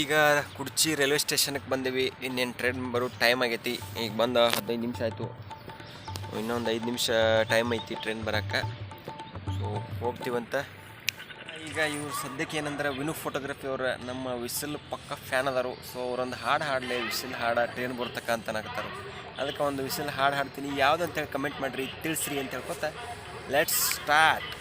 ಈಗ ಕುಡ್ಚಿ ರೈಲ್ವೆ ಸ್ಟೇಷನ್ಗೆ ಬಂದೀವಿ. ಇನ್ನೇನು ಟ್ರೈನ್ ಬರೋ ಟೈಮ್ ಆಗೈತಿ. ಈಗ ಬಂದ ಹದಿನೈದು ನಿಮಿಷ ಆಯಿತು. ಇನ್ನೊಂದು ಐದು ನಿಮಿಷ ಟೈಮ್ ಐತಿ ಟ್ರೈನ್ ಬರೋಕ್ಕೆ ಸೊ ಹೋಗ್ತೀವಂತ. ಈಗ ಇವ್ರು ಸದ್ಯಕ್ಕೆ ಏನಂದ್ರೆ ವಿನು ಫೋಟೋಗ್ರಫಿ ಅವ್ರ ನಮ್ಮ ವಿಸಿಲ್ ಪಕ್ಕ ಫ್ಯಾನ್ ಅದಾರು. ಸೊ ಅವರೊಂದು ಹಾಡು ಹಾಡಲಿ ವಿಸಿಲ್ ಹಾಡ ಟ್ರೈನ್ ಬರ್ತಕ್ಕ ಅಂತ ಅನ್ನಕತ್ತಾರ ಅದಕ್ಕೆ ಒಂದು ವಿಸಿಲ್ ಹಾಡು ಹಾಡ್ತೀನಿ. ಯಾವ್ದು ಅಂತೇಳಿ ಕಮೆಂಟ್ ಮಾಡಿರಿ. ತಿಳಿಸ್ರಿ ಅಂತ ಹೇಳ್ಕೊತ. ಲೆಟ್ಸ್ ಸ್ಟಾರ್ಟ್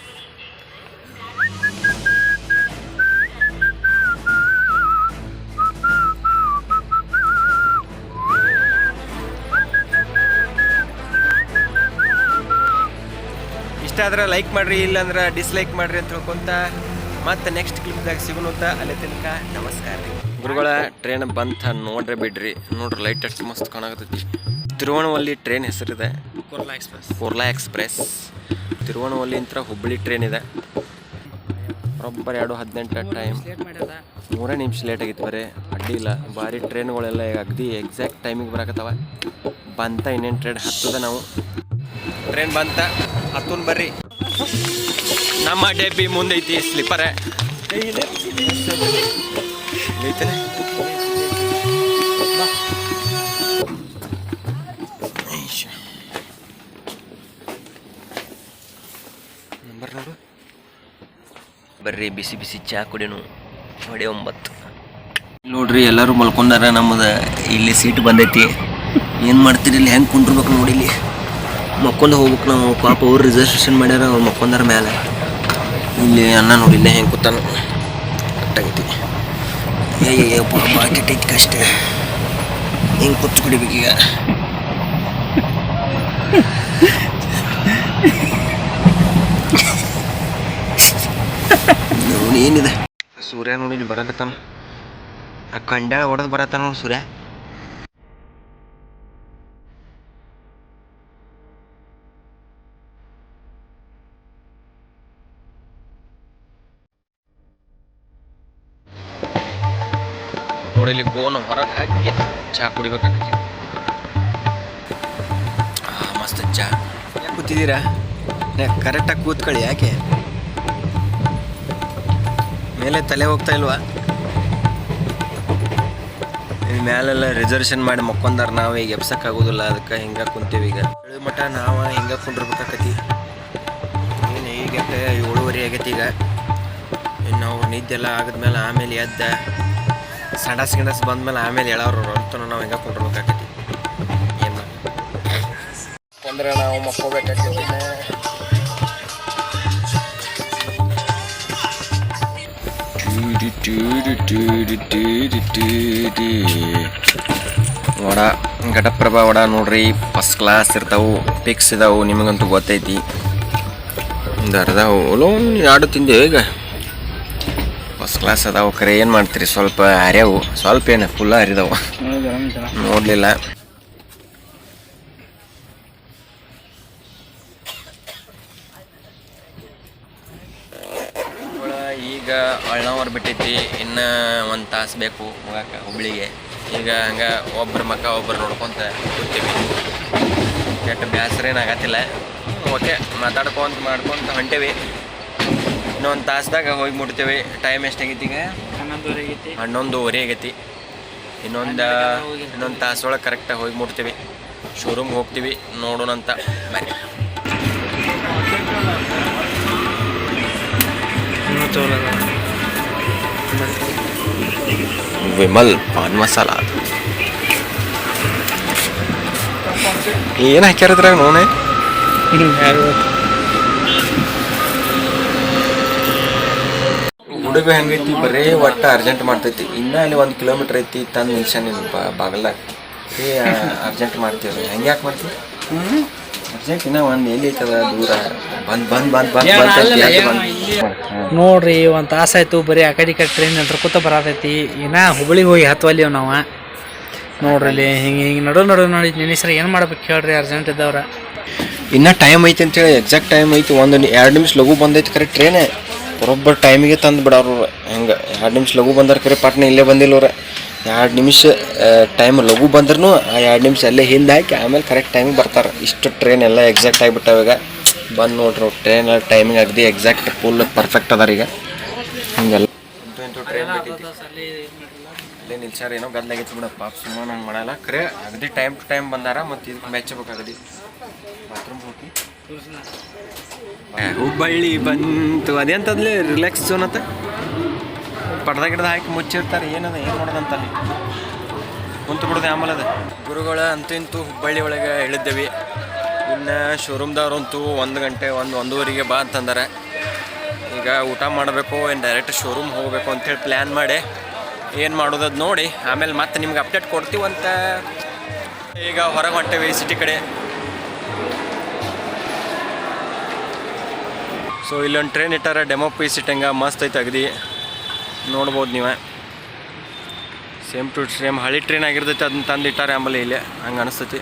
ಆದ್ರೆ ಲೈಕ್ ಮಾಡ್ರಿ ಇಲ್ಲಾಂದ್ರೆ ಡಿಸ್ಲೈಕ್ ಮಾಡ್ರಿ ಅಂತ ಹೇಳ್ಕೊಂತ ಮತ್ತೆ ನೆಕ್ಸ್ಟ್ ಕ್ಲಿಪ್ದಾಗ ಸಿಗೋಣ ಅಂತ ಅಲ್ಲಿ ತನಕ ನಮಸ್ಕಾರ. ರೀ ಗುರುಗಳ ಟ್ರೈನ್ ಬಂತ ನೋಡ್ರಿ ಬಿಡ್ರಿ. ನೋಡ್ರಿ ಲೈಟ್ ಅಷ್ಟು ಮಸ್ತ್ ಕಾಣಾಗತ್ತೈತಿ ತಿರುವಣವಲ್ಲಿ ಟ್ರೈನ್ ಹೆಸರಿದೆ. ಕೊರ್ಲಾ ಎಕ್ಸ್ಪ್ರೆಸ್ ಕೋರ್ಲಾ ಎಕ್ಸ್ಪ್ರೆಸ್ ತಿರುವಣವಲ್ಲಿಂದ ಹುಬ್ಬಳ್ಳಿ ಟ್ರೈನ್ ಇದೆ. ಒಬ್ಬರು ಎರಡು ಹದಿನೆಂಟು ಟೈಮ್ ಮೂರೇ ನಿಮಿಷ ಲೇಟ್ ಆಗಿತ್ತು ಬರೀ. ಅಡ್ಡಿ ಇಲ್ಲ. ಭಾರಿ ಟ್ರೈನ್ಗಳೆಲ್ಲ ಈಗ ಅಗದಿ ಎಕ್ಸಾಕ್ಟ್ ಟೈಮಿಗೆ ಬರಕತ್ತವ. ಬಂತ ಇನ್ನೇನು ಟ್ರೈನ್ ಹತ್ತದ ನಾವು. ಟ್ರೈನ್ ಬಂತ. ಹತ್ತುನ್ ಬರ್ರಿ. ನಮ್ಮ ಡೆಬ್ಬಿ ಮುಂದೈತಿ ಸ್ಲಿಪ್ಪರ್. ನಂಬರ್ ನೋಡು. ಬರ್ರಿ ಬಿಸಿ ಬಿಸಿ ಚಾ ಕುಡಿನು. ಹೊಡೆ ಒಂಬತ್ತು. ನೋಡ್ರಿ ಎಲ್ಲರೂ ಮಲ್ಕೊಂಡಾರ ನಮ್ಮದ. ಇಲ್ಲಿ ಸೀಟ್ ಬಂದೈತಿ. ಏನು ಮಾಡ್ತೀರಿ ಇಲ್ಲಿ ಹೆಂಗೆ ಕುಂಡ್ರಬೇಕು ನೋಡಿ ಇಲ್ಲಿ ಮಕ್ಕೊಂಡು ಹೋಗ್ಬೇಕು ನಾವು. ಪಾಪ ಅವ್ರು ರಿಸರ್ವೇಷನ್ ಮಾಡ್ಯಾರ, ಅವ್ರು ಮಕ್ಕೊಂಡಾರ ಮೇಲೆ ಇಲ್ಲಿ ಅನ್ನ ನೋಡಿ, ಇಲ್ಲೇ ಹೆಂಗೆ ಕೂತಾನು. ಕಟ್ಟಾಗೈತಿ ಏ ಪಾಪ ಕೆಟ್ಟೈತಿ ಕಷ್ಟ ಹೆಂಗೆ ಕೂತು ಕುಡಿಬೇಕೀಗ ಏನಿದೆ? ಸೂರ್ಯ ನೋಡಿ, ಇಲ್ಲಿ ಬರಕತ್ತಾನ. ಆ ಕಂಡ ಹೊಡೆದು ಬರತ್ತಾನ ಸೂರ್ಯ. ಇಲ್ಲಿ ಗೋನ್ ಹೊರಗೆ ಹಾಕಿ ಚಹಾ ಕುಡಿಬೇಕಾಗಿ ಮಸ್ತ್ ಚಹಾ. ಕೂತಿದ್ದೀರಾ? ಕರೆಕ್ಟಾಗಿ ಕೂತ್ಕೊಳ್ಳಿ, ಯಾಕೆ? ಮೇಲೆ ತಲೆ ಹೋಗ್ತಾ ಇಲ್ವಾ? ಇಲ್ಲಿ ಮ್ಯಾಲೆಲ್ಲ ರಿಸರ್ವೇಷನ್ ಮಾಡಿ ಮಕ್ಕೊಂದಾರ ನಾವು, ಈಗ ಎಬ್ಸಕ್ಕಾಗೋದಿಲ್ಲ, ಅದಕ್ಕೆ ಹಿಂಗೆ ಕುಂತೀವಿ ಈಗ. ಏಳು ಮಠ, ನಾವು ಹಿಂಗೆ ಕುಂಡಿರ್ಬೇಕಾಕತಿ ಏನು ಈಗ ಏಳುವರೆ ಆಗೈತಿ ಈಗ. ಇನ್ನು ನಾವು ನಿದ್ದೆಲ್ಲ ಆಗಿದ್ಮೇಲೆ ಆಮೇಲೆ ಎದ್ದ. ಸಡಸ್ ಗಿಡಸ್ ಬಂದ್ಮೇಲೆ ಆಮೇಲೆ ಹೇಳೋರು ಅಂತ ನಾವು ಹಿಂಗೆ ಕುಂಡಿರ್ಬೇಕಾಕತಿ ಏನು? ಅಂದ್ರೆ ನಾವು ಮಕ್ಕೋಬೇಕಾಕತಿ ವಡ, ಘಟಪ್ರಭಾ ವಡ ನೋಡ್ರಿ ಫಸ್ಟ್ ಕ್ಲಾಸ್ ಇರ್ತಾವು ಪಿಕ್ಸ್ ಇದಾವು, ನಿಮಗಂತೂ ಗೊತ್ತೈತಿ. ಒಂದು ಅರ್ಧ ಓಲೋ ಎರಡು ತಿಂದೆ ಈಗ. ಫಸ್ಟ್ ಕ್ಲಾಸ್ ಅದಾವ ಕರೆ, ಏನ್ ಮಾಡ್ತೀರಿ? ಸ್ವಲ್ಪ ಹರ್ಯಾವು. ಸ್ವಲ್ಪ ಏನು ಫುಲ್ಲ ಹರಿದಾವು. ನೋಡ್ಲಿಲ್ಲ. ಈಗ ಅಳ್ನಾವರ್ ಬಿಟ್ಟೈತಿ. ಇನ್ನು ಒಂದ್ ತಾಸ್ ಬೇಕು ಹೋಗಕ್ಕೆ ಹುಬ್ಳಿಗೆ. ಈಗ ಹಂಗ ಒಬ್ರ ಮಕ್ಕ ಒಬ್ರು ನೋಡ್ಕೊಂತ ಕೂತೀವಿ. ಕೆಟ್ಟ ಬೇಸರ ಏನಾಗತ್ತಿಲ್ಲ ಓಕೆ, ಮಾತಾಡ್ಕೊಂತ, ಮಾಡ್ಕೊಂತ ಹೊಂಟೇವಿ. ಇನ್ನೊಂದು ತಾಸ್ದಾಗ ಹೋಗಿ ಮುಟ್ತೇವೆ ಟೈಮ್ ಎಷ್ಟಾಗೈತಿ ಈಗ? ಹನ್ನೊಂದುವರೆ ಆಗೈತಿ ಹನ್ನೊಂದುವರೆ ಆಗೈತಿ ಇನ್ನೊಂದು ಇನ್ನೊಂದು ತಾಸೊಳಗೆ ಕರೆಕ್ಟಾಗಿ ಹೋಗಿ ಮುಟ್ತೀವಿ ಶೋರೂಮ್ಗೆ ಹೋಗ್ತೀವಿ. ನೋಡೋಣ ಅಂತ. ವಿಮಲ್ ಪಾನ್ ಮಸಾಲ. ಏನು ಹಾಕ್ಯಾರದ್ರಾಗ ನೋನೆ ಹುಡುಗ ಹೆಂಗೈತಿ? ಬರೇ ಒಟ್ಟು ಅರ್ಜೆಂಟ್ ಮಾಡ್ತೈತಿ. ಇನ್ನ ಅಲ್ಲಿ ಒಂದು ಕಿಲೋಮೀಟರ್ ಐತಿ ತಂದು ನಿಲ್ಸಾನ ಬಾಗಲ್ದಾಗ. ಏ ಅರ್ಜೆಂಟ್ ಮಾಡ್ತೀವಿ. ಹೆಂಗೆ ಯಾಕೆ ಮಾಡ್ತೀವಿ ಅರ್ಜೆಂಟ್ ಇನ್ನೂ ಒಂದು ಎಲ್ಲಿ ಐತದ? ದೂರ. ಬಂದು ಬಂದು ಬಂದು ಬಂದು ಬಂದ್ ನೋಡ್ರಿ ಒಂದು ತಾಸಾಯ್ತು ಆಯ್ತು ಬರೀ ಆ ಕಡೆ ಕಡೆ ಟ್ರೈನ್ ನಡ್ಕೊತ ಬರತೈತಿ. ಇನ್ನ ಹುಬ್ಳಿಗೆ ಹೋಗಿ ಹತ್ವಲ್ಲಿ ನಾವು. ನೋಡ್ರಿ ಇಲ್ಲಿ ಹಿಂಗೆ ಹಿಂಗೆ ನಡು ನಡು ನೋಡಿ ನೆನೆಸ್ರ ಏನು ಮಾಡ್ಬೇಕು ಹೇಳ್ರಿ ಅರ್ಜೆಂಟ್ ಇದ್ದವ್ರ. ಇನ್ನ ಟೈಮ್ ಐತಿ ಅಂತೇಳಿ ಎಕ್ಸಾಕ್ಟ್ ಟೈಮ್ ಐತಿ ಒಂದು ಎರಡು ನಿಮಿಷ ಲಘು ಬಂದೈತಿ ಕರೆ ಟ್ರೈನೇ ಬರೋಬ್ಬರ್ ಟೈಮಿಗೆ ತಂದು ಬಿಡೋರು ಹೆಂಗೆ? ಎರಡು ನಿಮಿಷ ಲಘು ಬಂದಾರ ಕರೆ, ಪಾಟ್ನ ಇಲ್ಲೇ ಬಂದಿಲ್ಲವ್ರೆ ಎರಡು ನಿಮಿಷ ಟೈಮ್ ಲಘು ಬಂದ್ರೂ ಆ ಎರಡು ನಿಮಿಷ ಅಲ್ಲೇ ಹಿಂದೆ ಹಾಕಿ ಆಮೇಲೆ ಕರೆಕ್ಟ್ ಟೈಮಿಗೆ ಬರ್ತಾರೆ. ಇಷ್ಟು ಟ್ರೈನ್ ಎಲ್ಲ ಎಕ್ಸಾಕ್ಟ್ ಆಗಿಬಿಟ್ಟಾವ ಈಗ. ಬಂದು ನೋಡ್ರಿ ಟ್ರೈನ್ ಟೈಮಿಂಗ್ ಅಗದಿ ಎಕ್ಸಾಕ್ಟ್ ಫುಲ್ ಪರ್ಫೆಕ್ಟ್ ಅದಾರ ಈಗ. ಹಂಗೆಲ್ಲ. ಅಲ್ಲೇ ನಿಲ್ಸಾರ ಏನೋ ಗದ್ಲಾಗೈತಿ ಬಿಡಪ್ಪ ಪಾಪ ಸುಮ್ಮನೆ ಹಂಗೆ ಮಾಡಲ್ಲ. ಕರೆ, ಅಗದಿ ಟೈಮ್ ಟು ಟೈಮ್ ಬಂದಾರ, ಮತ್ತು ಇದಕ್ಕೆ ಮೆಚ್ಚಬೇಕಾಗದಿ. ಬಾತ್ರೂಮ್ ಹೋಗಿ. ಹುಬ್ಬಳ್ಳಿ ಬಂತು. ಅದೇಂತದ್ಲಿ ರಿಲ್ಯಾಕ್ಸ್ ಝೋನ್ ಅಂತ ಪಡ್ದ ಗಿಡದ ಹಾಕಿ ಮುಚ್ಚಿರ್ತಾರೆ. ಏನದ, ಏನು ಮಾಡೋದಂತಲ್ಲಿ ಕುಂತು ಬಿಡೋದು ಆಮೇಲೆ ಅದ. ಗುರುಗಳ ಅಂತೂ ಇಂತೂ ಹುಬ್ಬಳ್ಳಿ ಒಳಗೆ ಇಳಿದ್ದೇವೆ ಇನ್ನು ಶೋರೂಮ್ದವ್ರಂತೂ ಒಂದು ಗಂಟೆ, ಒಂದು ಒಂದೂವರೆಗೆ ಬಾ ಅಂತಂದಾರೆ. ಈಗ ಊಟ ಮಾಡಬೇಕು, ಏನು ಡೈರೆಕ್ಟ್ ಶೋರೂಮ್ ಹೋಗಬೇಕು ಅಂತೇಳಿ ಪ್ಲ್ಯಾನ್ ಮಾಡಿ. ಏನು ಮಾಡೋದದು ನೋಡಿ. ಆಮೇಲೆ ಮತ್ತೆ ನಿಮ್ಗೆ ಅಪ್ಡೇಟ್ ಕೊಡ್ತೀವಂತ. ಈಗ ಹೊರಗೆ ಹೊಂಟೇವಿ ಸಿಟಿ ಕಡೆ. ಸೊ ಇಲ್ಲೊಂದು ಟ್ರೈನ್ ಇಟ್ಟಾರೆ ಡೆಮೋ ಪೀಸ್ ಇಟ್ಟಂಗೆ ಮಸ್ತ್ ಐತೆ ಅಗದಿ. ನೋಡ್ಬೋದು ನೀವು. ಸೇಮ್ ಟು ಸೇಮ್ ಹಳಿ ಟ್ರೈನ್ ಆಗಿರ್ತೈತೆ ಅದನ್ನ ತಂದು ಇಟ್ಟಾರೆ ಆಮೇಲೆ ಇಲ್ಲಿ. ಹಂಗೆ ಅನಿಸ್ತೈತಿ.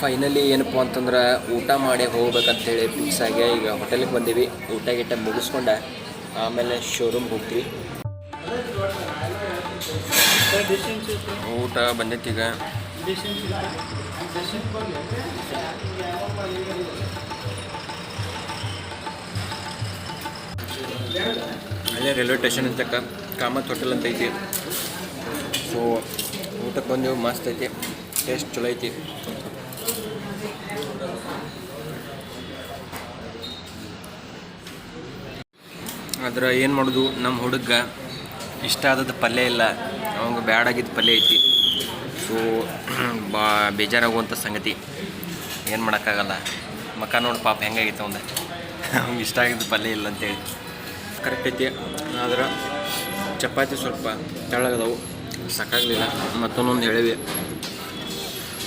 ಫೈನಲಿ ಏನಪ್ಪ ಅಂತಂದ್ರೆ ಊಟ ಮಾಡಿ ಹೋಗ್ಬೇಕಂತೇಳಿ ಫಿಕ್ಸ್ ಆಗಿ ಈಗ ಹೋಟೆಲಿಗೆ ಬಂದೀವಿ. ಊಟ ಗಿಟ್ಟ ಮುಗಿಸ್ಕೊಂಡೆ. ಆಮೇಲೆ ಶೋರೂಮ್ಗೆ ಹೋಗ್ತೀವಿ. ಊಟ ಬಂದೈತಿ ಈಗ. ಅಲ್ಲೇ ರೈಲ್ವೆ ಸ್ಟೇಷನ್ ಅಂತಕ್ಕ ಕಾಮತ್ ಹೋಟೆಲ್ ಅಂತ ಐತಿ. ಸೊ ಊಟಕ್ಕೆ ಬಂದೆವು ಮಸ್ತ್ ಐತಿ. ಟೇಸ್ಟ್ ಚಲೋ ಐತಿ. ಆದ್ರೆ ಏನು ಮಾಡೋದು? ನಮ್ಮ ಹುಡುಗ ಇಷ್ಟ ಆದದ್ದು ಪಲ್ಯ ಇಲ್ಲ. ಅವಂಗೆ ಬ್ಯಾಡಾಗಿದ್ದ ಪಲ್ಯ ಐತಿ. ಸೊ ಬಾ ಬೇಜಾರಾಗುವಂಥ ಸಂಗತಿ. ಏನು ಮಾಡೋಕ್ಕಾಗಲ್ಲ. ಮಕ್ಕ ನೋಡಿ ಪಾಪ ಹೆಂಗಾಗಿತ್ತು ಅವಂದ. ಅವ್ನಿಗೆ ಇಷ್ಟ ಆಗಿದ್ದು ಪಲ್ಯ ಇಲ್ಲ ಅಂತೇಳಿ ಕರೆಕ್ಟ್ ಐತಿ ಆದ್ರೆ ಚಪಾತಿ ಸ್ವಲ್ಪ ತೆಳ್ಳಗದವು, ಸಾಕಾಗಲಿಲ್ಲ. ಮತ್ತೊಂದೊಂದು ಹೇಳಿವಿ.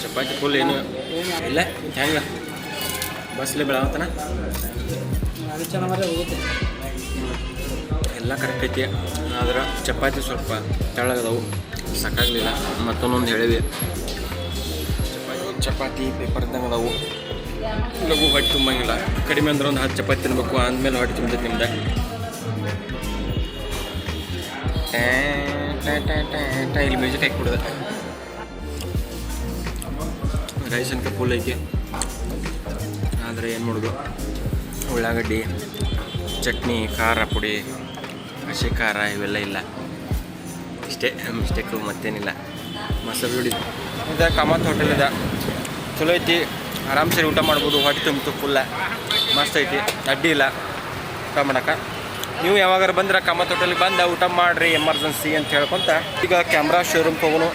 ಚಪಾತಿ ಫುಲ್ ಏನು ಇಲ್ಲ, ಹೆಂಗೆ? ಬಸ್ಲಿ ಬೆಳವತ್ತನ ಎಲ್ಲ ಕರೆಕ್ಟ್ ಐತಿ ಆದ್ರೆ ಚಪಾತಿ ಸ್ವಲ್ಪ ತೆಳ್ಳಗದವು, ಸಾಕಾಗಲಿಲ್ಲ. ಮತ್ತೊಂದೊಂದು ಹೇಳಿವಿ. ಚಪಾತಿ ಚಪಾತಿ ಪೇಪರ್ ಇದ್ದಂಗೆ ಅದಾವು. ಲಘು ಹೊಟ್ಟೆ ತುಂಬಂಗಿಲ್ಲ. ಕಡಿಮೆ ಅಂದ್ರೆ ಒಂದು ಹತ್ತು ಚಪಾತಿ ತಿನ್ಬೇಕು, ಅಂದಮೇಲೆ ಹೊಟ್ಟೆ ತುಂಬಿದೆ ನಿಮ್ದು. ಇಲ್ಲಿ ಮ್ಯೂಸಿಕ್ ಹಾಕಿ ಬಿಡದ. ರೈಸ್ ಅನ್ಕ ಫುಲ್ ಐತಿ. ಆದರೆ ಏನು ಮಾಡೋದು? ಉಳ್ಳಾಗಡ್ಡಿ, ಚಟ್ನಿ, ಖಾರ ಪುಡಿ, ಹಸಿ ಖಾರ ಇವೆಲ್ಲ ಇಲ್ಲ. ಇಷ್ಟೇ ಮಿಸ್ಟೇಕು ಮತ್ತೇನಿಲ್ಲ. ಮಸಾಲೆ ಹುಡಿ ಇದು ಕಾಮತ್ ಹೋಟೆಲ್ ಇದೆ. ಚಲೋ ಐತಿ. ಆರಾಮ್ ಸರಿ ಊಟ ಮಾಡ್ಬೋದು. ಹೊಟ್ಟೆ ತುಂಬಿತು ಫುಲ್ಲ ಮಸ್ತ್ ಐತಿ. ಅಡ್ಡಿ ಇಲ್ಲ. ಊಟ ಮಾಡಕ್ಕೆ ನೀವು ಯಾವಾಗಾರು ಬಂದ್ರೆ ಕಾಮತ್ ಹೋಟೆಲ್ಗೆ ಬಂದು ಊಟ ಮಾಡಿರಿ ಎಮರ್ಜೆನ್ಸಿ ಅಂತ ಹೇಳ್ಕೊಂತ. ಈಗ ಕ್ಯಾಮ್ರಾ ಶೋರೂಮ್ಗೆ ಹೋಗೋಣ.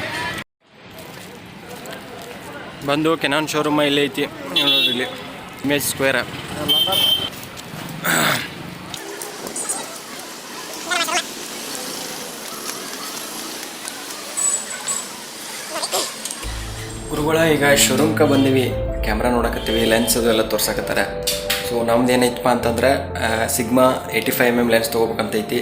ಬಂದು ಕೆನಾನ್ ಶೋರೂಮ ಇಲ್ಲೇ ಐತಿ. ನೋಡ್ರಿ ಇಲ್ಲಿ ಇಮೇಜ್ ಸ್ಕ್ವೇರ ಗುರುಗಳ, ಈಗ ಶೋರೂಮ್ಗೆ ಬಂದೀವಿ. ಕ್ಯಾಮ್ರಾ ನೋಡಕತ್ತೀವಿ ಲೆನ್ಸ್ ಅದು ಎಲ್ಲ ತೋರ್ಸಕತ್ತಾರ. ಸೊ ನಮ್ದು ಏನೈತಪ್ಪ ಅಂತಂದ್ರೆ Sigma eighty five M M lens ತೊಗೋಬೇಕಂತೈತಿ.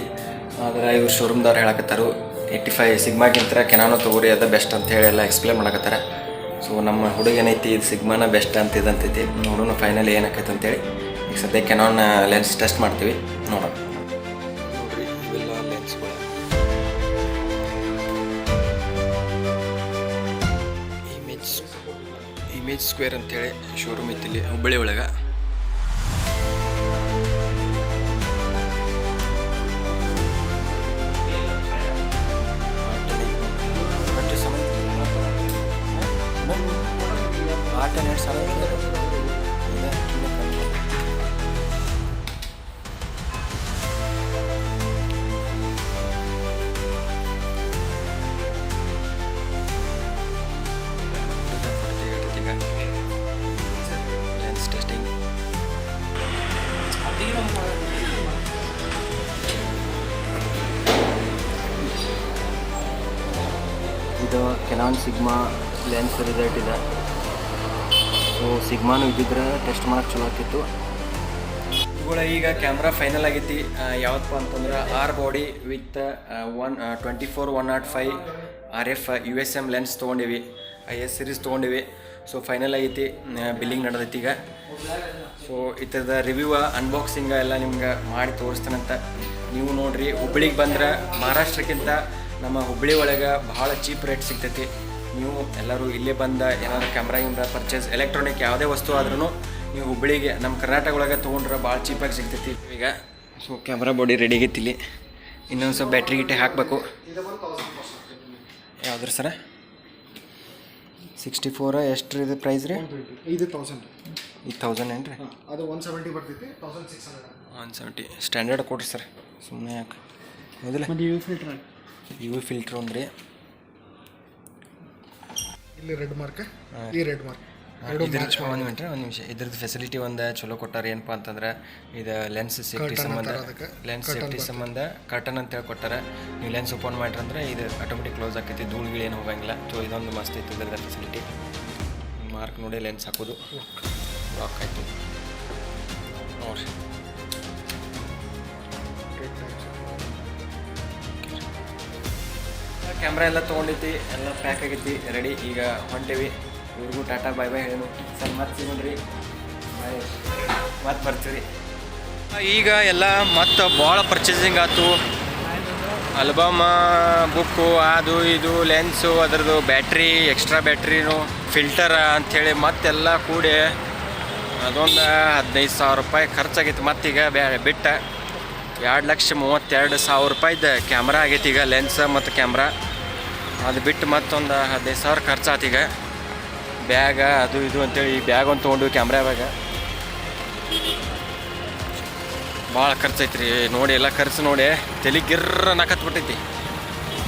ಆದ್ರೆ ಇವ್ರು ಶೋರೂಮ್ದವ್ರು ಹೇಳಕತ್ತಾರು ಏಯ್ಟಿ ಫೈವ್ ಸಿಗ್ಮಾಗಿಂತ ಕೆನಾನು ತೊಗೋರಿ, ಅದ ಬೆಸ್ಟ್ ಅಂತ ಹೇಳಿ ಎಲ್ಲ ಎಕ್ಸ್ಪ್ಲೇನ್ ಮಾಡಕತ್ತಾರೆ. ಸೊ ನಮ್ಮ ಹುಡುಗ ಏನೈತಿ, ಇದು ಸಿಗ್ಮಾನ ಬೆಸ್ಟ್ ಅಂತ ಇದಂತೈತಿ, ನೋಡೋಣ ಫೈನಲ್ ಏನಾಕೈತೆ ಅಂತೇಳಿ. ಈಗ ಸದ್ಯ ಕೆನಾನ್ ಲೆನ್ಸ್ ಟೆಸ್ಟ್ ಮಾಡ್ತೀವಿ, ನೋಡೋಣ. ಇಮೇಜ್ ಇಮೇಜ್ ಸ್ಕ್ವೇರ್ ಅಂತೇಳಿ ಶೋರೂಮ್ ಐತಿ ಇಲ್ಲಿ ಹುಬ್ಬಳ್ಳಿ ಒಳಗೆ. ರಿಸಲ್ಟ್ ಇದೆ. ಸೊ ಸಿಗ್ಮಾನು ಇದ್ದಿದ್ರೆ ಟೆಸ್ಟ್ ಮಾಡಕ್ಕೆ ಚಲೋ ಆಗ್ತಿತ್ತು. ಇವುಗಳ ಈಗ ಕ್ಯಾಮ್ರಾ ಫೈನಲ್ ಆಗೈತಿ. ಯಾವತ್ತಪ್ಪ ಅಂತಂದ್ರೆ R body with one twenty four one nought five R F U S M lens ತೊಗೊಂಡಿವಿ. I S series ತೊಗೊಂಡಿವಿ. ಸೊ ಫೈನಲ್ ಆಗೈತಿ. ಬಿಲ್ಲಿಂಗ್ ನಡೆದೈತಿ ಈಗ. ಸೊ ಈ ಥರದ ರಿವ್ಯೂ ಅನ್ಬಾಕ್ಸಿಂಗ್ ಎಲ್ಲ ನಿಮ್ಗೆ ಮಾಡಿ ತೋರಿಸ್ತಾನಂತ ನೀವು ನೋಡ್ರಿ, ಹುಬ್ಳಿಗೆ ಬಂದ್ರೆ ಮಹಾರಾಷ್ಟ್ರಕ್ಕಿಂತ ನಮ್ಮ ಹುಬ್ಬಳ್ಳಿ ಒಳಗೆ ಭಾಳ ಚೀಪ್ ರೇಟ್ ಸಿಗ್ತೈತಿ. ನೀವು ಎಲ್ಲರೂ ಇಲ್ಲೇ ಬಂದ ಏನಾದ್ರು ಕ್ಯಾಮ್ರಾ ಗಿಮ್ರಾ ಪರ್ಚೇಸ್ ಎಲೆಕ್ಟ್ರಾನಿಕ್ ಯಾವುದೇ ವಸ್ತು ಆದ್ರೂ ನೀವು ಹುಬ್ಬಳ್ಳಿಗೆ ನಮ್ಮ ಕರ್ನಾಟಕ ಒಳಗೆ ತೊಗೊಂಡ್ರೆ ಭಾಳ ಚೀಪಾಗಿ ಸಿಗ್ತೈತಿ. ಈಗ ಸೊ ಕ್ಯಾಮ್ರಾ ಬಾಡಿ ರೆಡಿ ಆಗೈತಿ ಇಲ್ಲಿ ಇನ್ನೊಂದು ಸ್ವಲ್ಪ ಬ್ಯಾಟ್ರಿ ಗಿಟ್ಟಿ ಹಾಕಬೇಕು. ಯಾವ್ದ್ರ ಸರ? ಸಿಕ್ಸ್ಟಿ ಫೋರ ಎಷ್ಟು ರೀ ಇದು ಪ್ರೈಸ್ ರೀ? ಇದು ತೌಸಂಡ್ ಈ ತೌಸಂಡ್ ಏನು ರೀ ಅದು ಒನ್ ಸೆವೆಂಟಿ ಬರ್ತೈತಿ thousand six hundred one seventy standard ಕೊಡ್ರಿ ಸರ್. ಸುಮ್ಮನೆ ಯಾಕೆ? ಹೌದಿಲ್ಲ U filter U V filter ಅಂದ್ರಿ ಇಲ್ಲಿ ರೆಡ್ ಮಾರ್ಕ್ ಈ ರೆಡ್ ಮಾರ್ಕ್ ಒಂದು ಮಿನಿಟ್ ಒಂದು ನಿಮಿಷ. ಇದ್ರದ್ದು ಫೆಸಿಲಿಟಿ ಒಂದು ಚಲೋ ಕೊಟ್ಟಾರ ಏನಪ್ಪ ಅಂತಂದ್ರೆ ಇದು ಲೆನ್ಸ್ ಸೇಫ್ಟಿ ಸಂಬಂಧ. ಲೆನ್ಸ್ ಸೇಫ್ಟಿ ಸಂಬಂಧ ಕರ್ಟನ್ ಅಂತ ಹೇಳಿ ಕೊಟ್ಟಾರ ನೀವು ಲೆನ್ಸ್ ಓಪನ್ ಮಾಡ್ರಂದ್ರೆ ಇದು ಆಟೋಮೆಟಿಕ್ ಕ್ಲೋಸ್ ಆಕೈತಿ ಧೂಳು ಗೀಳು ಏನು ಹೋಗಂಗಿಲ್ಲ. ಸೊ ಇದೊಂದು ಮಸ್ತ್ ಐತಿ ಇದ್ರದ್ದು ಫೆಸಿಲಿಟಿ ಮಾರ್ಕ್ ನೋಡಿ ಲೆನ್ಸ್ ಹಾಕೋದು. ಲಾಕ್ ಆಯ್ತು. ನೋಡ್ರಿ. ಕ್ಯಾಮ್ರಾ ಎಲ್ಲ ತೊಗೊಂಡೈತಿ ಎಲ್ಲ ಪ್ಯಾಕ್ ಆಗೈತಿ ರೆಡಿ ಈಗ ಹೊಂಟೇವಿ. ಇವ್ರಿಗೂ ಟಾಟಾ ಬಾಯ್ ಬಾಯ್ ಹೇಳಿ ಸರ್, ಮತ್ತೆ ಸಿಗೋಣ್ರಿ. ಬಾಯ್ ಮತ್ತೆ ಬರ್ತೀವಿ ಈಗ ಎಲ್ಲ ಮತ್ತೆ ಭಾಳ ಪರ್ಚೇಸಿಂಗ್ ಆಯ್ತು ಆಲ್ಬಮ್ ಬುಕ್ಕು ಅದು, ಇದು ಲೆನ್ಸು ಅದರದ್ದು ಬ್ಯಾಟ್ರಿ ಎಕ್ಸ್ಟ್ರಾ ಬ್ಯಾಟ್ರಿನು ಫಿಲ್ಟರ್ ಅಂಥೇಳಿ ಮತ್ತೆಲ್ಲ ಕೂಡಿ ಅದೊಂದು ಹದಿನೈದು ಸಾವಿರ ರೂಪಾಯಿ ಖರ್ಚಾಗಿತ್ತು. ಮತ್ತೀಗ ಬ್ಯಾ ಬಿಟ್ಟ. ಎರಡು ಲಕ್ಷ ಮೂವತ್ತೆರಡು ಸಾವಿರ ರೂಪಾಯಿದ ಕ್ಯಾಮ್ರಾ ಆಗೈತಿ ಈಗ ಲೆನ್ಸ್ ಮತ್ತು ಕ್ಯಾಮ್ರಾ. ಅದು ಬಿಟ್ಟು ಮತ್ತೊಂದು ಹದಿನೈದು ಸಾವಿರ ಖರ್ಚಾತು ಈಗ. ಬ್ಯಾಗ, ಅದು ಇದು ಅಂತೇಳಿ ಈ ಬ್ಯಾಗ್ ಒಂದು ತೊಗೊಂಡು ಕ್ಯಾಮ್ರಾ ಬ್ಯಾಗ. ಭಾಳ ಖರ್ಚು ರೀ ನೋಡಿ ಎಲ್ಲ ಖರ್ಚು ನೋಡಿ. ತಲೆ ನಾಕತ್ ಬಿಟ್ಟೈತಿ.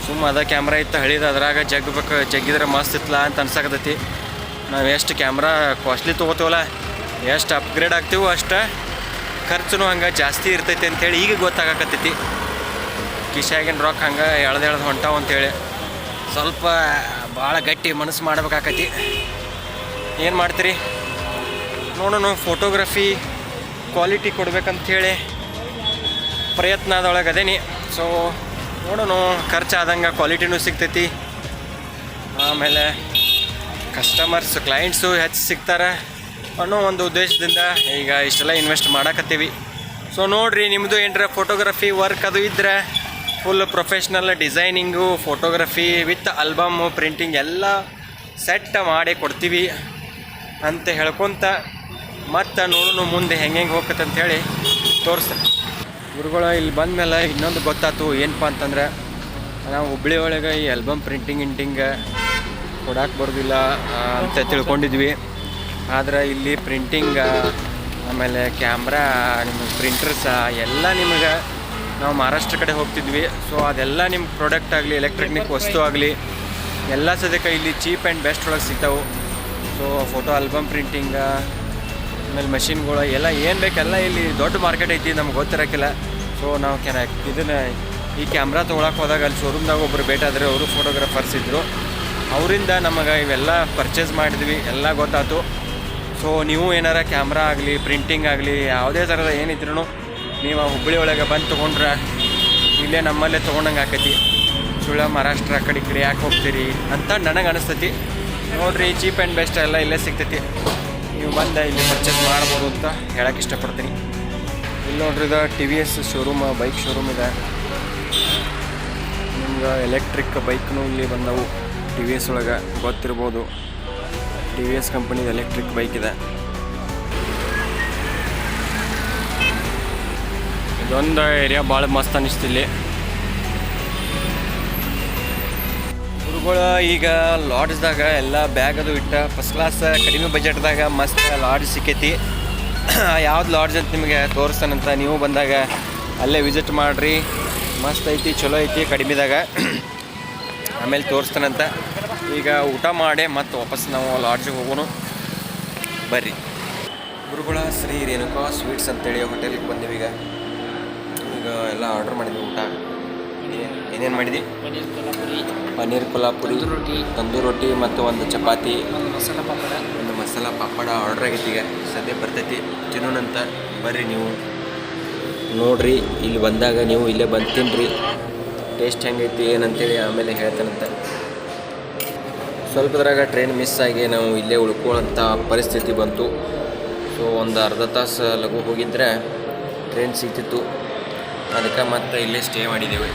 ಸುಮ್ಮ ಅದ ಕ್ಯಾಮ್ರಾ ಇತ್ತು ಹಳಿದ, ಅದ್ರಾಗ ಜಗ್ಬೇಕು, ಜಗ್ಗಿದ್ರೆ ಮಸ್ತ್ ಇತ್ತಲ್ಲ ಅಂತ ಅನ್ಸಕತ್ತೈತಿ. ನಾವು ಎಷ್ಟು ಕ್ಯಾಮ್ರಾ ಕಾಸ್ಟ್ಲಿ ತೊಗೋತೀವಲ್ಲ? ಎಷ್ಟು ಅಪ್ಗ್ರೇಡ್ ಆಗ್ತೀವೋ ಅಷ್ಟು. ಖರ್ಚುನು ಹಂಗೆ ಜಾಸ್ತಿ ಇರ್ತೈತಿ ಅಂತೇಳಿ ಈಗ ಗೊತ್ತಾಗಕತ್ತೈತಿ. ಕಿಶಾಗಿನ ರೊಕ್ಕ ಹಂಗೆ ಎಳ್ದು ಎಳ್ದು ಹೊಂಟಾವ ಅಂತೇಳಿ. ಸ್ವಲ್ಪ ಭಾಳ ಗಟ್ಟಿ ಮನಸ್ಸು ಮಾಡ್ಬೇಕಾಕತಿ ಏನು ಮಾಡ್ತೀರಿ? ನೋಡೋಣ ಫೋಟೋಗ್ರಫಿ ಕ್ವಾಲಿಟಿ ಕೊಡ್ಬೇಕಂಥೇಳಿ ಪ್ರಯತ್ನದೊಳಗೆ ಅದೇನಿ. ಸೊ ನೋಡೋಣ ಖರ್ಚಾದಂಗೆ ಕ್ವಾಲಿಟಿನೂ ಸಿಗ್ತೈತಿ. ಆಮೇಲೆ ಕಸ್ಟಮರ್ಸ್ ಕ್ಲೈಂಟ್ಸು ಹೆಚ್ಚು ಸಿಗ್ತಾರೆ. ಅನ್ನೋ ಒಂದು ಉದ್ದೇಶದಿಂದ ಈಗ ಇಷ್ಟೆಲ್ಲ ಇನ್ವೆಸ್ಟ್ ಮಾಡಕತ್ತೀವಿ. ಸೊ ನೋಡಿರಿ ನಿಮ್ಮದು ಏನರ ಫೋಟೋಗ್ರಫಿ ವರ್ಕ್ ಅದು ಇದ್ದರೆ full professional designing photography with album printing ಎಲ್ಲ ಸೆಟ್ ಮಾಡಿ ಕೊಡ್ತೀವಿ ಅಂತ ಹೇಳ್ಕೊತ ಮತ್ತು ನೋಡೋಣ ಮುಂದೆ ಹೆಂಗೆ ಹೆಂಗೆ ಹೋಗ್ತೈತೆ ಅಂಥೇಳಿ ತೋರಿಸ್ತಾರೆ ಗುರುಗಳು ಇಲ್ಲಿ ಬಂದಮೇಲೆ ಇನ್ನೊಂದು ಗೊತ್ತಾಯ್ತು ಏನಪ್ಪ ಅಂತಂದ್ರೆ ನಾವು ಹುಬ್ಳಿ ಒಳಗೆ ಈ ಆಲ್ಬಮ್ ಪ್ರಿಂಟಿಂಗ್ ಇಂಟಿಂಗ್ ಕೊಡಕ್ಕೆ ಬರೋದಿಲ್ಲ ಅಂತ ತಿಳ್ಕೊಂಡಿದ್ವಿ. ಆದ್ರೆ ಇಲ್ಲಿ ಪ್ರಿಂಟಿಂಗ್ ಆಮೇಲೆ ಕ್ಯಾಮ್ರಾ ನಿಮಗೆ ಪ್ರಿಂಟರ್ಸ ಎಲ್ಲ ನಿಮಗೆ ನಾವು ಮಹಾರಾಷ್ಟ್ರ ಕಡೆ ಹೋಗ್ತಿದ್ವಿ. ಸೊ ಅದೆಲ್ಲ ನಿಮ್ಮ ಪ್ರಾಡಕ್ಟ್ ಆಗಲಿ ಎಲೆಕ್ಟ್ರಾನಿಕ್ ವಸ್ತು ಆಗಲಿ ಎಲ್ಲ ಸದ್ಯಕ್ಕೆ ಇಲ್ಲಿ ಚೀಪ್ ಆ್ಯಂಡ್ ಬೆಸ್ಟ್ ಒಳಗೆ ಸಿಗ್ತಾವೆ. ಸೊ ಫೋಟೋ ಆಲ್ಬಮ್ ಪ್ರಿಂಟಿಂಗ ಆಮೇಲೆ ಮಷಿನ್ಗಳು ಎಲ್ಲ ಏನು ಬೇಕೆಲ್ಲ ಇಲ್ಲಿ ದೊಡ್ಡ ಮಾರ್ಕೆಟ್ ಐತಿ ನಮ್ಗೆ ಗೊತ್ತಿರೋಕ್ಕಿಲ್ಲ ಸೊ ನಾವು ಕೆನ ಇದನ್ನು ಈ ಕ್ಯಾಮ್ರಾ ತೊಗೊಳಕ್ಕೆ ಹೋದಾಗ ಅಲ್ಲಿ ಶೋರೂಮ್ದಾಗ ಒಬ್ಬರು ಭೇಟಾದರೆ ಅವರು ಫೋಟೋಗ್ರಾಫರ್ಸ್ ಇದ್ದರು ಅವರಿಂದ ನಮಗೆ ಇವೆಲ್ಲ ಪರ್ಚೇಸ್ ಮಾಡಿದ್ವಿ ಎಲ್ಲ ಗೊತ್ತಾಯ್ತು ಸೊ ನೀವು ಏನಾರ ಕ್ಯಾಮ್ರಾ ಆಗಲಿ ಪ್ರಿಂಟಿಂಗ್ ಆಗಲಿ, ಯಾವುದೇ ಥರದ ಏನಿದ್ರು ನೀವು ಆ ಹುಬ್ಬಳ್ಳಿ ಒಳಗೆ ಬಂದು ತೊಗೊಂಡ್ರೆ ಇಲ್ಲೇ ನಮ್ಮಲ್ಲೇ ತೊಗೊಂಡಂಗೆ ಆಕತಿ. ಸುಳ್ಳ ಮಹಾರಾಷ್ಟ್ರ ಕಡೆ ಕಡೆ ಯಾಕೆ ಹೋಗ್ತೀರಿ ಅಂತ ನನಗೆ ಅನಿಸ್ತೈತಿ. ನೋಡಿರಿ ಚೀಪ್ ಆ್ಯಂಡ್ ಬೆಸ್ಟ್ ಎಲ್ಲ ಇಲ್ಲೇ ಸಿಗ್ತೈತಿ. ನೀವು ಬಂದು ಇಲ್ಲಿ ಪರ್ಚೇಸ್ ಮಾಡ್ಬೋದು ಅಂತ ಹೇಳಕ್ಕೆ ಇಷ್ಟಪಡ್ತೀನಿ. ಇಲ್ಲಿ ನೋಡ್ರಿ ಇದು T V S showroom bike showroom ಇದೆ. ನಿಮ್ಗೆ ಎಲೆಕ್ಟ್ರಿಕ್ ಬೈಕ್ನು ಇಲ್ಲಿ ಬಂದವು ಟಿ ವಿ ಎಸ್ ಒಳಗೆ, ಗೊತ್ತಿರ್ಬೋದು. ಟಿ ವಿ ಎಸ್ ಕಂಪನಿದು ಎಲೆಕ್ಟ್ರಿಕ್ ಬೈಕ್ ಇದೆ. ಇದೊಂದು ಏರಿಯಾ ಭಾಳ ಮಸ್ತ್ ಅನಿಸ್ತು ಇಲ್ಲಿ. ಗುರುಗಳು ಈಗ ಲಾಡ್ಜ್ದಾಗ ಎಲ್ಲ ಬ್ಯಾಗ್ ಅದು ಇಟ್ಟ ಫಸ್ಟ್ ಕ್ಲಾಸ್ ಕಡಿಮೆ ಬಜೆಟ್ದಾಗ ಮಸ್ತ್ ಲಾಡ್ಜ್ ಸಿಕ್ಕೈತಿ. ಯಾವ್ದು ಲಾಡ್ಜ್ ಅಂತ ನಿಮಗೆ ತೋರಿಸ್ತಾನಂತ ನೀವು ಬಂದಾಗ ಅಲ್ಲೇ ವಿಸಿಟ್ ಮಾಡಿರಿ. ಮಸ್ತ್ ಐತಿ, ಚಲೋ ಐತಿ, ಕಡಿಮೆದಾಗ. ಆಮೇಲೆ ತೋರಿಸ್ತಾನಂತ ಈಗ ಊಟ ಮಾಡಿ ಮತ್ತೆ ವಾಪಸ್ ನಾವು ಲಾಡ್ಜಿಗೆ ಹೋಗೋಣ. ಬರ್ರಿ. ಗುರುಗಳ ಶ್ರೀ ರೇಣುಕಾ ಸ್ವೀಟ್ಸ್ ಅಂತೇಳಿ ಹೋಟೆಲಿಗೆ ಬಂದೀವಿ ಈಗ. ಈಗ ಎಲ್ಲ ಆರ್ಡರ್ ಮಾಡಿದ್ವಿ ಊಟ. ಏನೇನು ಮಾಡಿದ್ವಿ? ಪನ್ನೀರ್ ಕೊಲ್ಹಾಪುರಿ ಪುರಿ ರೊಟ್ಟಿ. ತಂದೂರು ರೊಟ್ಟಿ ಮತ್ತು ಒಂದು ಚಪಾತಿ. ಮಸಾಲ ಪಾಪಡ. ಒಂದು ಮಸಾಲ ಪಾಪಡ ಆರ್ಡ್ರ್ ಆಗೈತಿ ಈಗ. ಸದ್ಯ ಬರ್ತೈತಿ. ತಿನ್ನೋಣಂತ ಬರ್ರಿ ನೀವು. ನೋಡ್ರಿ ಇಲ್ಲಿ ಬಂದಾಗ ನೀವು ಇಲ್ಲೇ ಬಂದು ತಿನ್ನಿರಿ ಟೇಸ್ಟ್ ಹೆಂಗೈತಿ ಏನಂತೇಳಿ ಆಮೇಲೆ ಹೇಳ್ತಾನಂತ. ಸ್ವಲ್ಪದ್ರಾಗ ಟ್ರೈನ್ ಮಿಸ್ ಆಗಿ ನಾವು ಇಲ್ಲೇ ಉಳ್ಕೊಳ್ಳೋಂಥ ಪರಿಸ್ಥಿತಿ ಬಂತು. ಸೊ ಒಂದು ಅರ್ಧ ತಾಸು ಲಘು ಹೋಗಿದ್ರೆ ಟ್ರೈನ್ ಸಿಗ್ತಿತ್ತು. ಅದಕ್ಕೆ ಮತ್ತೆ ಇಲ್ಲೇ ಸ್ಟೇ ಮಾಡಿದ್ದೇವೆ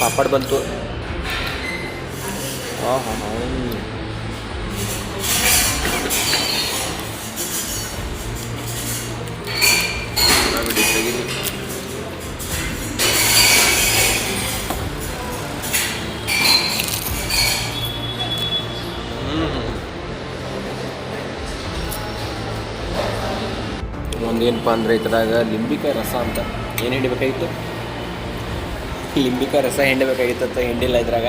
ಪಾಪಡ್ ಬಂತು. ಹಾಂ ಹಾಂ ಹಾಂ ತೆಗೀರಿ ಒಂದೇನಪ್ಪ ಅಂದ್ರೆ ಇದ್ರಾಗ ಲಿಂಬಿಕಾಯಿ ರಸ ಅಂತ. ಏನು ಹಿಡಿಬೇಕಾಗಿತ್ತು? ಲಿಂಬಿಕಾಯಿ ರಸ ಹಿಂಡಬೇಕಾಗಿತ್ತು ಅಂತ ಹಿಂಡಿಲ್ಲ ಇದ್ರಾಗ.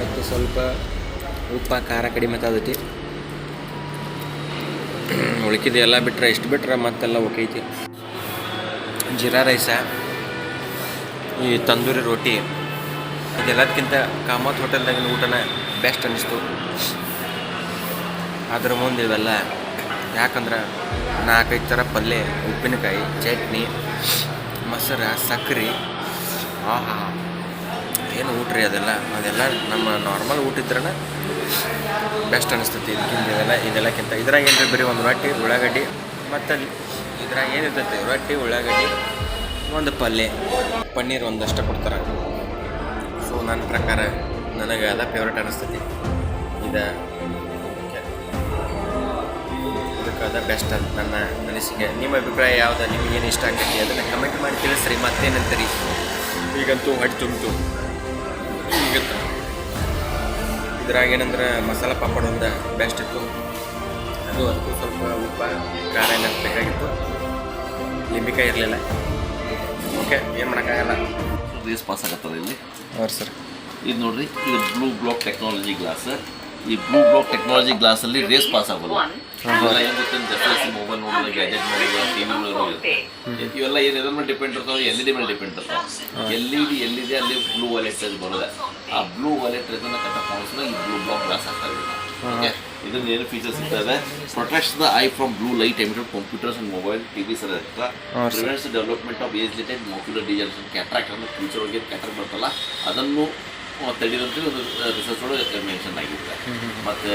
ಮತ್ತು ಸ್ವಲ್ಪ ಉಪ್ಪ, ಖಾರ ಕಡಿಮೆ ತಾದೈತಿ. ಉಳ್ಕಿದ ಎಲ್ಲ ಬಿಟ್ರೆ ಎಷ್ಟು ಬಿಟ್ರೆ ಮತ್ತೆಲ್ಲ ಒಕ್ಕೈತಿ ಜೀರಾ ರೈಸ, ಈ ತಂದೂರಿ ರೋಟಿ, ಇದೆಲ್ಲದಕ್ಕಿಂತ ಕಾಮತ್ ಹೋಟೆಲ್ದಾಗಿನ ಊಟನ ಬೆಸ್ಟ್ ಅನ್ನಿಸ್ತು. ಅದ್ರ ಮುಂದೆ ಇವೆಲ್ಲ ಯಾಕಂದ್ರೆ ನಾಲ್ಕೈದು ಥರ ಪಲ್ಯ ಉಪ್ಪಿನಕಾಯಿ, ಚಟ್ನಿ, ಮೊಸರು, ಸಕ್ರೆ. ಆಹಾ, ಏನು ಊಟ ರೀ ಅದೆಲ್ಲ? ಅದೆಲ್ಲ ನಮ್ಮ ನಾರ್ಮಲ್ ಊಟ ಇದ್ರನ ಬೆಸ್ಟ್ ಅನಿಸ್ತೈತಿ. ಇದಕ್ಕಿಂತ ಇದೆಲ್ಲ, ಇದೆಲ್ಲಕ್ಕಿಂತ. ಇದ್ರಾಗ ಏನ್ರಿ ಬರೀ ಒಂದು ರೊಟ್ಟಿ, ಉಳ್ಳಾಗಡ್ಡಿ, ಮತ್ತು ಇದ್ರಾಗ ಏನಿರ್ತೈತಿ? ರೊಟ್ಟಿ, ಉಳ್ಳಾಗಡ್ಡಿ, ಒಂದು ಪಲ್ಯ ಪನ್ನೀರ್ ಒಂದಷ್ಟು ಕೊಡ್ತಾರೆ. ಸೊ ನನ್ನ ಪ್ರಕಾರ ನನಗೆ ಅದ ಫೇವ್ರೇಟ್ ಅನಿಸ್ತೈತಿ. ಇದು ಅದ ಬೆಸ್ಟ್ ಅಂತ ನನ್ನ ಅನಿಸಿಕೆ ನಿಮ್ಮ ಅಭಿಪ್ರಾಯ ಯಾವ್ದು? ನಿಮ್ಗೆ ಏನು ಇಷ್ಟ ಆಗ್ತೈತಿ ಅದನ್ನು ಕಮೆಂಟ್ ಮಾಡಿ ತಿಳಿಸ್ರಿ. ಮತ್ತೇನಂತೀರಿ? ಈಗಂತೂ ಹೊಟ್ಟೆ ತುಂಬಿತು. ಈಗ ಇದ್ರಾಗ ಏನಂದ್ರೆ ಮಸಾಲ ಪಾಪಡ್ ಒಂದು ಬೆಸ್ಟ್ ಇತ್ತು. ಅದು ಅದಕ್ಕೂ ಸ್ವಲ್ಪ ಉಪ್ಪ ಖಾರ ಎಲ್ಲ ಬೇಕಾಗಿತ್ತು. ಲಿಂಬಿಕಾಯಿ ಇರಲಿಲ್ಲ. ಓಕೆ ಏನು ಮಾಡೋಕ್ಕಾಗಲ್ಲ. ರೇಸ್ ಪಾಸ್ ಆಗತ್ತದ ಇಲ್ಲಿ? ಅವ್ರು ಸರ್. ಇದು ನೋಡಿರಿ ಇದು ಬ್ಲೂ ಬ್ಲಾಕ್ ಟೆಕ್ನಾಲಜಿ ಗ್ಲಾಸ್ ಈ ಬ್ಲೂ ಬ್ಲಾಕ್ ಟೆಕ್ನಾಲಜಿ ಗ್ಲಾಸ್ ಅಲ್ಲಿ ರೇಸ್ ಪಾಸ್ ಆಗೋದು ಇವೆಲ್ಲ ಏನ್ ಜಾಸ್ತಿ ಮೊಬೈಲ್ ನೋಡೋದು ಗ್ಯಾಜೆಟ್ ನೋಡೋದು ಟಿವಿ ನೋಡೋದು ಇವೆಲ್ಲ. ಏನು ಎದ್ರ ಮೇಲೆ ಡಿಪೆಂಡ್ ಇರ್ತಾವೆ ಎಲ್ ಇ ಡಿ ಮೇಲೆ ಡಿಪೆಂಡ್ ಇರ್ತಾವೆ. ಎಲ್ ಇ ಡಿ ಎಲ್ಲಿದೆ ಅಲ್ಲಿ ಬ್ಲೂ ವಾಲೆಟ್ ಅದು ಬರೋದೆ ಆ ಬ್ಲೂ ವಾಲೆಟ್ ಇದನ್ನ ಕಟ್ಟ ಪಾಯಿಂಟ್ಸ್ನ ಈ ಬ್ಲೂ ಬ್ಲಾಕ್ ಗ್ಲಾಸ್ ಹಾಕ್ತಾರೆ ಓಕೆ ಇದರಿಂದ ಏನು ಫೀಚರ್ಸ್ ಇರ್ತದೆ protects the eye from blue light emitted computers and mobile TV sir. Prevents development of age related macular degeneration cataract ಅಂದ್ರೆ ಫ್ಯೂಚರ್ ಒಳಗೆ ಕ್ಯಾಟ್ರಾಕ್ಟ್ ಬರ್ತಲ್ಲ ಅದನ್ನು ತಡೆದಂತೆ ಒಂದು ರಿಸರ್ಚ್ ಒಳಗೆ ಮೆನ್ಷನ್ ಆಗಿರುತ್ತೆ. ಮತ್ತು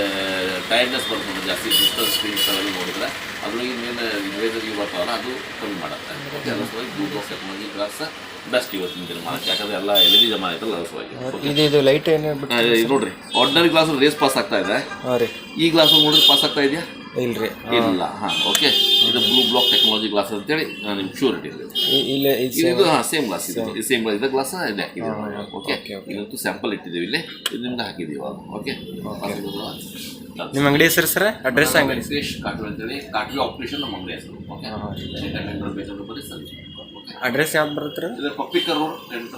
ಟೈರ್ಡ್ನೆಸ್ ಬರ್ತದೆ ಜಾಸ್ತಿ ಡಿಜಿಟಲ್ ಸ್ಕ್ರೀನ್ಸ್ ಅವೆಲ್ಲ ನೋಡಿದ್ರೆ ಅದ್ರೊಳಗೆ ಇನ್ನೇನು ಇನ್ವೇಜರ್ಗೆ ಬರ್ತಾವಲ್ಲ ಅದು ಕಮ್ಮಿ ಮಾಡುತ್ತೆ. ಓಕೆ ಅದ್ರ ಸಲುವಾಗಿ blue box technology glass best ಇವತ್ತಿನ ದಿನಮಾನಕ್ಕೆ ಯಾಕಂದ್ರೆ ಎಲ್ಲ ಎಲ್ ಇ ಡಿ ಜಮಾ ಆಯ್ತಲ್ಲ ಅದ್ರ ಸಲುವಾಗಿ. ಇದು ಇದು ಲೈಟ್ ಏನು ನೋಡ್ರಿ ಆರ್ಡಿನರಿ ಗ್ಲಾಸ್ ರೇಸ್ ಪಾಸ್ ಆಗ್ತಾ ಇದೆ. ಈ ಗ್ಲಾಸ್ ನೋಡ್ರಿ ಪಾಸ್ ಆಗ್ತಾ ಇದೆಯಾ? ಇಲ್ರಿ. ಇಲ್ಲ ಹಾಂ ಓಕೆ ಇದು ಬ್ಲೂ ಬ್ಲಾಕ್ ಟೆಕ್ನಾಲಜಿ ಗ್ಲಾಸ್ ಅಂತೇಳಿ ನಿಮ್ಗೆ ಶ್ಯೂರಿಟಿ ಇದೆ ಇಲ್ಲ ಇದು ಇದು ಹಾಂ ಸೇಮ್ ಗ್ಲಾಸ್ ಇದೆ. ಸೇಮ್ ಗ್ಲಾಸ್ ಇದೆ ಗ್ಲಾಸ್ ಇದೆ ಓಕೆ ಇವತ್ತು ಸ್ಯಾಂಪಲ್ ಇಟ್ಟಿದ್ದೀವಿ ಇಲ್ಲಿ. ಇದರಿಂದ ಹಾಕಿದ್ದೀವಿ ಓಕೆ ನಿಮ್ಮ ಅಂಗಡಿ ಹೆಸರು ಸರ್? ಅಡ್ರೆಸ್ ಅಂಗಡಿ ಸುರೇಶ್ ಕಾಟು ಅಂತೇಳಿ ಕಾಟು ಆಪರೇಷನ್ ನಮ್ಮ ಅಂಗಡಿ ಹೆಸರು ಓಕೆ ಸರ್ ಓಕೆ ಅಡ್ರೆಸ್ ಯಾವ್ದು ಬರುತ್ತೆ ರೀ? ಇದು Koppikar road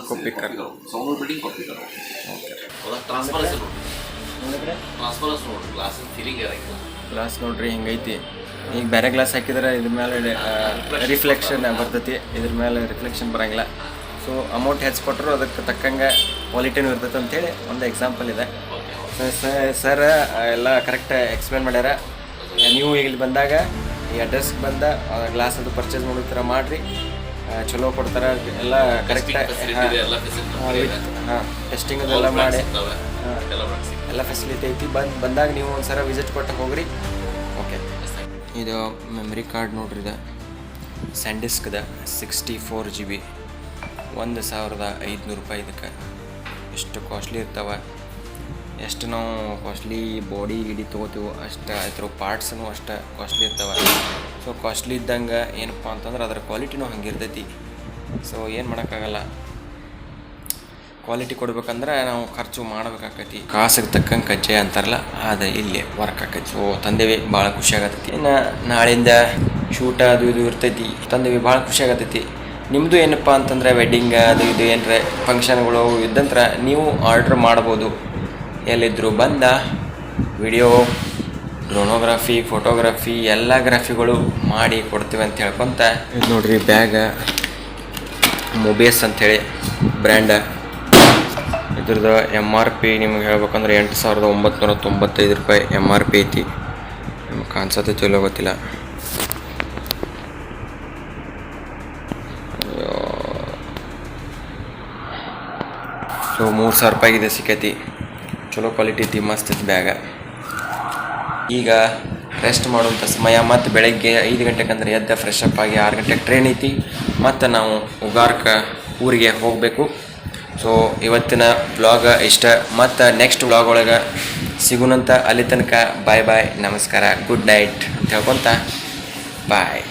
Koppikar sound building Koppikar road okay transfer ನೋಡಿ ರೋಡ್ ನೋಡಿ ಗ್ಲಾಸ್ ಫೀಲಿಂಗ್ ಇರಂಗಿಲ್ಲ ಗ್ಲಾಸ್ ನೋಡ್ರಿ ಹಿಂಗೈತಿ. ಈಗ ಬೇರೆ ಗ್ಲಾಸ್ ಹಾಕಿದ್ರೆ ಇದ್ರ ಮೇಲೆ ರಿಫ್ಲೆಕ್ಷನ್ ಬರ್ತೈತಿ. ಇದ್ರ ಮೇಲೆ ರಿಫ್ಲೆಕ್ಷನ್ ಬರಂಗಿಲ್ಲ. ಸೊ ಅಮೌಂಟ್ ಹೆಚ್ಚು ಕೊಟ್ಟರು ಅದಕ್ಕೆ ತಕ್ಕಂಗೆ ಕ್ವಾಲಿಟಿನೂ ಇರ್ತೈತೆ ಅಂತೇಳಿ ಒಂದು ಎಕ್ಸಾಂಪಲ್ ಇದೆ. ಸರ್ ಎಲ್ಲ ಕರೆಕ್ಟ್ ಎಕ್ಸ್ಪ್ಲೇನ್ ಮಾಡ್ಯಾರ. ನೀವು ಈಗ ಇಲ್ಲಿ ಬಂದಾಗ ಈ ಅಡ್ರೆಸ್ಗೆ ಬಂದ ಗ್ಲಾಸ್ ಅದು ಪರ್ಚೇಸ್ ಮಾಡೋ ಥರ ಮಾಡಿರಿ. ಚಲೋ ಕೊಡ್ತಾರೆ. ಎಲ್ಲ ಕರೆಕ್ಟಾಗಿ ಹಾಂ ಟೆಸ್ಟಿಂಗ್ ಅದೆಲ್ಲ ಮಾಡಿ. ಸಿಗ್ತವೆ. ಎಲ್ಲ ಫೆಸಿಲಿಟಿ ಐತಿ. ಬಂದು, ಬಂದಾಗ ನೀವು ಒಂದು ಸಲ ವಿಸಿಟ್ ಕೊಟ್ಟು ಹೋಗ್ರಿ. ಓಕೆ ಇದು ಮೆಮ್ರಿ ಕಾರ್ಡ್ ನೋಡ್ರಿ ಇದು. ಸ್ಯಾಂಡಿಸ್ಕ್ದ ಸಿಕ್ಸ್ಟಿ ಫೋರ್ ಜಿ ಬಿ ಒಂದು ಸಾವಿರದ ಐದುನೂರು ರೂಪಾಯಿ ಇದಕ್ಕೆ. ಎಷ್ಟು ಕಾಸ್ಟ್ಲಿ ಇರ್ತಾವೆ? ಎಷ್ಟು ನಾವು ಕಾಸ್ಟ್ಲಿ ಬಾಡಿ ಗಿಡಿ ತೊಗೋತೀವೋ ಅಷ್ಟು ಅದ್ರ ಪಾರ್ಟ್ಸ್ನೂ ಅಷ್ಟು ಕಾಸ್ಟ್ಲಿ ಇರ್ತಾವೆ. ಸೊ ಕಾಸ್ಟ್ಲಿ ಇದ್ದಂಗೆ ಏನಪ್ಪ ಅಂತಂದ್ರೆ ಅದರ ಕ್ವಾಲಿಟಿನೂ ಹಂಗೆ ಇರ್ತೈತಿ ಸೊ ಏನು ಮಾಡೋಕ್ಕಾಗಲ್ಲ. ಕ್ವಾಲಿಟಿ ಕೊಡ್ಬೇಕಂದ್ರೆ ನಾವು ಖರ್ಚು ಮಾಡ್ಬೇಕಾಕತಿ. ಕಾಸಿಗೆ ತಕ್ಕಂಗೆ ಕಜ್ಜಾಯ ಅಂತಾರಲ್ಲ, ಅದು ಇಲ್ಲಿ ವರ್ಕ್ ಆಕೈತಿ. ಓ ತಂದೆವಿ ಭಾಳ ಖುಷಿ ಆಗತೈತಿ. ಇನ್ನು ನಾಳಿಂದ ಶೂಟ ಅದು ಇದು ಇರ್ತೈತಿ. ತಂದೆವಿ ಭಾಳ ಖುಷಿ ಆಗತೈತಿ. ನಿಮ್ಮದು ಏನಪ್ಪ ಅಂತಂದ್ರೆ ವೆಡ್ಡಿಂಗ್ ಅದು ಇದು ಏನರ ಫಂಕ್ಷನ್ಗಳು ಇದ್ದಂತ್ರ ನೀವು ಆರ್ಡ್ರ್ ಮಾಡ್ಬೋದು. ಎಲ್ಲಿದ್ದರೂ ಬಂದ ವಿಡಿಯೋ ಡ್ರೋನೋಗ್ರಫಿ ಫೋಟೋಗ್ರಫಿ ಎಲ್ಲ ಗ್ರಾಫಿಗಳು ಮಾಡಿ ಕೊಡ್ತೀವಿ ಅಂತ ಹೇಳ್ಕೊತ ಇದು ನೋಡ್ರಿ ಬ್ಯಾಗ ಮೊಬೇಸ್ ಅಂಥೇಳಿ ಬ್ರ್ಯಾಂಡ ಇದ್ರದ್ದು ಎಂ ಆರ್ ಪಿ ನಿಮ್ಗೆ ಹೇಳ್ಬೇಕಂದ್ರೆ ಎಂಟು ಸಾವಿರದ ಒಂಬತ್ತು ತೊಂಬತ್ತೈದು ರೂಪಾಯಿ ಎಂ ಆರ್ ಪಿ ಐತಿ. ನಿಮ್ಗೆ ಕಾಣಿಸತ್ತೈತಿ ಚಲೋ ಗೊತ್ತಿಲ್ಲ. ಸೊ, ಮೂರು ಸಾವಿರ ರೂಪಾಯಿಗಿದೆ ಸಿಕ್ಕೈತಿ. ಚಲೋ ಕ್ವಾಲಿಟಿ ಐತಿ, ಮಸ್ತ್ ಐತಿ ಬ್ಯಾಗ. ಈಗ ರೆಸ್ಟ್ ಮಾಡುವಂಥ ಸಮಯ, ಮತ್ತು ಬೆಳಗ್ಗೆ ಐದು ಗಂಟೆಗೆ ಅಂದ್ರೆ ಎದ್ದ ಫ್ರೆಶ್ ಅಪ್ ಆಗಿ ಆರು ಗಂಟೆಗೆ ಟ್ರೈನ್ ಐತಿ. ಮತ್ತು ನಾವು ಉಗಾರ್ಕ ಊರಿಗೆ ಹೋಗಬೇಕು. ಸೊ ಇವತ್ತಿನ ವ್ಲಾಗ ಇಷ್ಟ. ಮತ್ತು ನೆಕ್ಸ್ಟ್ ವ್ಲಾಗ್ ಒಳಗೆ ಸಿಗುನಂತ ಅಲ್ಲಿ ತನಕ ಬಾಯ್ ಬಾಯ್ ನಮಸ್ಕಾರ. ಗುಡ್ ನೈಟ್ ಅಂತ ಹೇಳ್ಕೊತ. ಬಾಯ್